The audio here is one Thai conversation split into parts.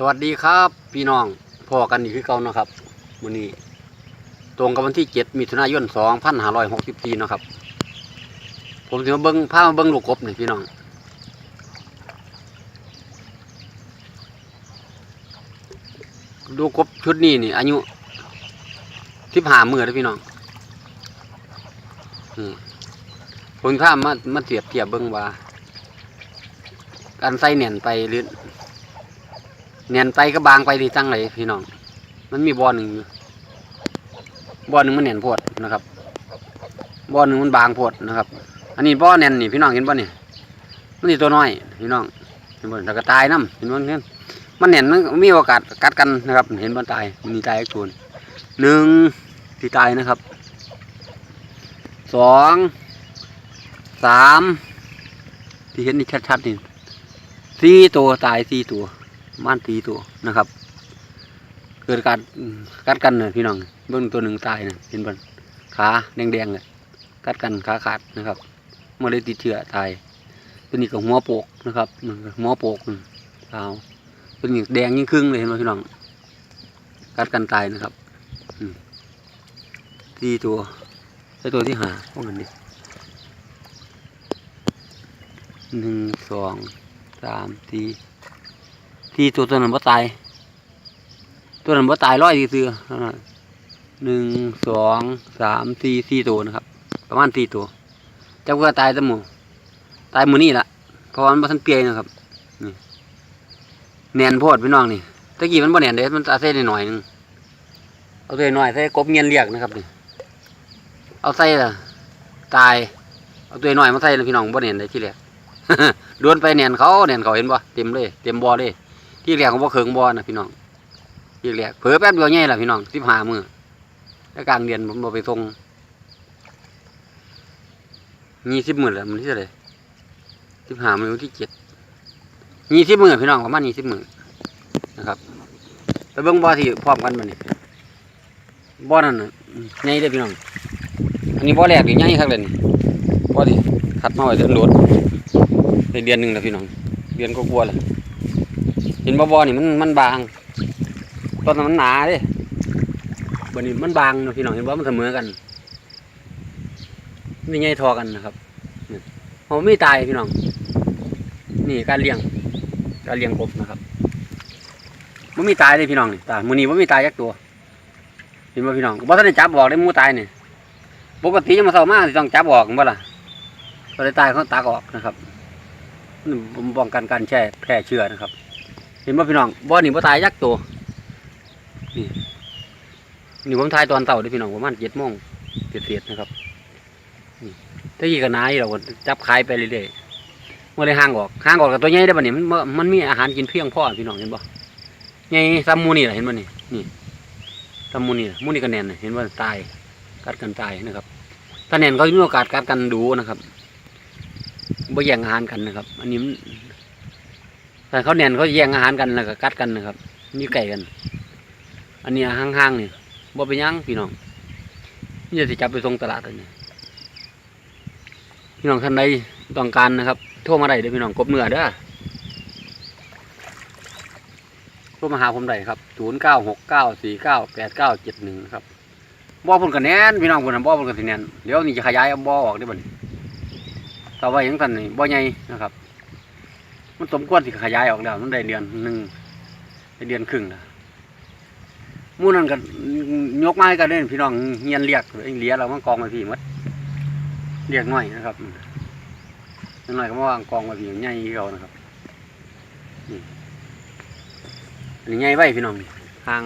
สวัสดีครับ พี่น้องพ่อกันอีกคือเก่านะครับวันนี้ ตรงกับวันที่เจ็ดมิถุนายนสองพันห้าร้อยหกสิบสี่นะครับ ผมจะมาเบิ้งพามาเบิ้งลูกกบหนี่พี่น้องลูกกบชุดนี้นี่ อายุสิบห้ามือแล้วพี่น้องผมพามามาเทียบเทียบเบิ้งว่าการใส่เนียนไปหรือ เนียนไปก็บางไปดีตั้งเลยพี่น้อง มันมีบ่อหนึ่งบ่อหนึ่งมันเนียนโพดนะครับบ่อหนึ่งมันบางโพดนะครับ อันนี้บ่อเนียนนี่พี่น้องเห็นบ่เนี่ยมันนี่ตัวน้อยพี่น้องเห็นบ่แล้วก็ตายน้ำเห็นบ่เนี่ยมันเนียนมันมีโอกาสกัดกันนะครับ เห็นบ่ตายมันมีตายอีกตัวหนึ่งที่ตายนะครับสองสามที่เห็นนี่ชัดๆนี่สี่ตัวตายสี่ตัว ม่านตีตัวนะครับ เกิดการกัดกันนะพี่น้องเบิ้งตัวหนึ่งตายนะเห็นบนขาแดงๆเลยกัดกันขาขาดนะครับเมื่อได้ติดเชื้อตายตัวนี้ก็หัวโปกนะครับหัวโปกเท้าตัวนี้แดงยิ่งครึ่งเลยเห็นไหมพี่น้องกัดกันตายนะครับตีตัวใช้ตัวที่หาพวกนั้นดิหนึ่งสองสามสี่ ที่ตัวตัวนั้นบ่ตาย ตัวนั้นบ่ตายร้อยที่ซื้อๆหนึ่งสองสามสี่สี่ตัวนะครับ ประมาณสี่ตัวเจ้าก็ตายแต่หมูตายหมูนี่ละเพราะมันบ่ทันเปียนะครับนี่แหนนโพดพี่น้องนี่ตะกี้มันบ่แหนนเด้มันตาเส้นหน่อยนึงเอาตัวหน่อยใส่กบเงียนเรียกนะครับนี่เอาใส่ละตายเอาตัวหน่อยมาใส่นะพี่น้องบ่แหนนได้ที่แรกดวนไปแหนนเขาแหนนเขาเห็นบ่เต็มเลย เต็มบ่อเลย ที่แรกของบ่เคิงบ่อนะพี่น้องที่แรกเผลอแป๊บเดียวใหญ่ละพี่น้องสิบห้ามือแล้วกลางเดือนผมบ่ไปส่งยี่สิบหมือแล้วมันที่เท่าไรสิบห้ามือวันที่เจ็ดยี่สิบหมือพี่น้องประมาณยี่สิบหมือนนะครับไปเบิ่งบ่อที่พร้อมกันมานี่บ่อนั่นน่ะใหญ่เด้อพี่น้อง อันนี้บ่อแรกนี่ใหญ่คักเลยนี่บ่อที่คัดมาไว้เดือนโดดในเดือนหนึ่งแล้วพี่น้อง เดือนก็กลัวาๆแล้วเห็นบ่บอนี่มันมันบาง ต้นนั้นมันหนาเด้บ่นี่มันบางนะพี่น้องเห็นบ่มันเสมอกันนี่ไงทอกันนะครับเขาไม่ตายพี่น้อง นี่การเลี้ยง การเลี้ยงกบนะครับมันมีตายเลยพี่น้องนี่ตายมือนี้มันมีตายยักตัว เห็นบ่พี่น้องบ่ทันได้จับออกได้มูตายเนี่ยปกติยังมาเศร้ามากต้องจับออกบ่ล่ะก็ได้ตายเขาตักออกนะครับนี่ป้องกันการแช่แพร่เชื้อนะครับ ห็นบ่พี่น้องบ่อนี่บ่ตายยักตัวนี่นี่ผมทายตอนเต่าด้อพี่น้องประมาณเจ็ดโมงเศษๆนะครับนี่ถ้ายี่กันนายเราจับขายไปเรื่อยๆเมื่อได้ห่างออกห่างออกกับตัวใหญ่ได้อบ่นี่มันมันมีอาหารกินเพียงพอพี่น้องเห็นบ่ใหญ่ซ้ำหมูนี่ล่ะเห็นบ่นี่นี่ซ้ำหมูนี่มูนี่ก็แน่นเห็นบ่ตายกัดกันตายนะครับถ้าแน่นเขามีโอกาสกัดกันดูนะครับบ่แย่งอาหารกันนะครับ อันนี้ มันแต่เขาเนียนเขาแย่งอาหารกันแล้วก็กัดกันนะครับ มีไก่กัน อันนี้ห่างๆนี่บ่เป็นยังพี่น้องนี่จะจับไปส่งตลาดอันนี้พี่น้องท่านใดต้องการนะครับโทรมาได้เด้อพี่น้องกบเนื้อเด้อโทรมาหาผมได้ครับศูนย์เก้าหกเก้าสี่เก้าแปดเก้าเจ็ดหนึ่งครับบ่อพุ่นกันแน่นพี่น้องพุ่นนะบ่อพุ่นกันสิแน่นเดี๋ยวนี่จะขยายบ่อออกได้บ่นี่ต่อไปยังสั่นนี่บ่อใหญ่นะครับ มันสมควรที่ขยายออกแล้วมันได้เดือนหนึ่งได้เดือนครึ่งนะหมู่นั้นก็ยกไม้กันเล่นพี่น้องเฮียนเรียกเองเลียเรามันกองมาพี่หมัดเรียกน้อยนะครับน้อยก็มาวางกองมาพี่ใหญ่เขานะครับนี่อันนี้ใหญ่ไว้พี่น้องนี่ห่าง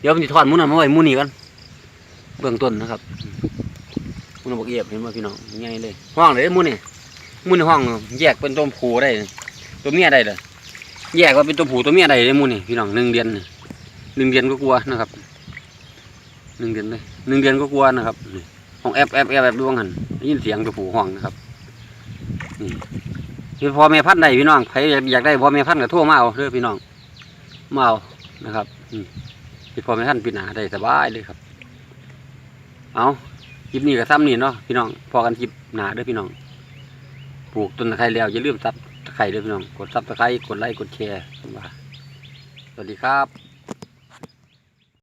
เดี๋ยวมันจะทอดหมุนนนมาไว้หมุนนี่กันเบื้องต้นนะครับหมุนบอกเอียบเห็นไหมพี่น้องใหญ่เลยห้องเลยหมุนนี่หมุนในห้องแยกเป็นตัวผูได้ ตัวเมียได้เลยแยกว่าเป็นตัวผู้ตัวเมียได้เลยมูนี่พี่น้องหนึ่งเดือนนี่หนึ่งเดือนก็กลัวนะครับหนึ่งเดือนเลยหนึ่งเดือนก็กลัวนะครับนี่ห้องแอบแอบแอบแอบดวงหันได้ยินเสียงตัวผู้ห้องนะครับนี่คือพ่อแม่พันธุ์ได้พี่น้องใครอยากได้พ่อแม่พันธุ์ก็โทรมาเอาเด้อพี่น้องมาเอานะครับอืมที่พ่อแม่พันธุ์ปีหนาได้สบายเลยครับ เอาคลิปนี้ก็ซ้ำนี่เนาะพี่น้องพอกันคลิปหนาเด้อพี่น้องปลูกต้นไครแล้วอย่าลืมซับ ตะไคร้ด้วยพี่น้อง กดซับตะไคร้กดไลค์ กดแชร์มว่าวัสดีครับ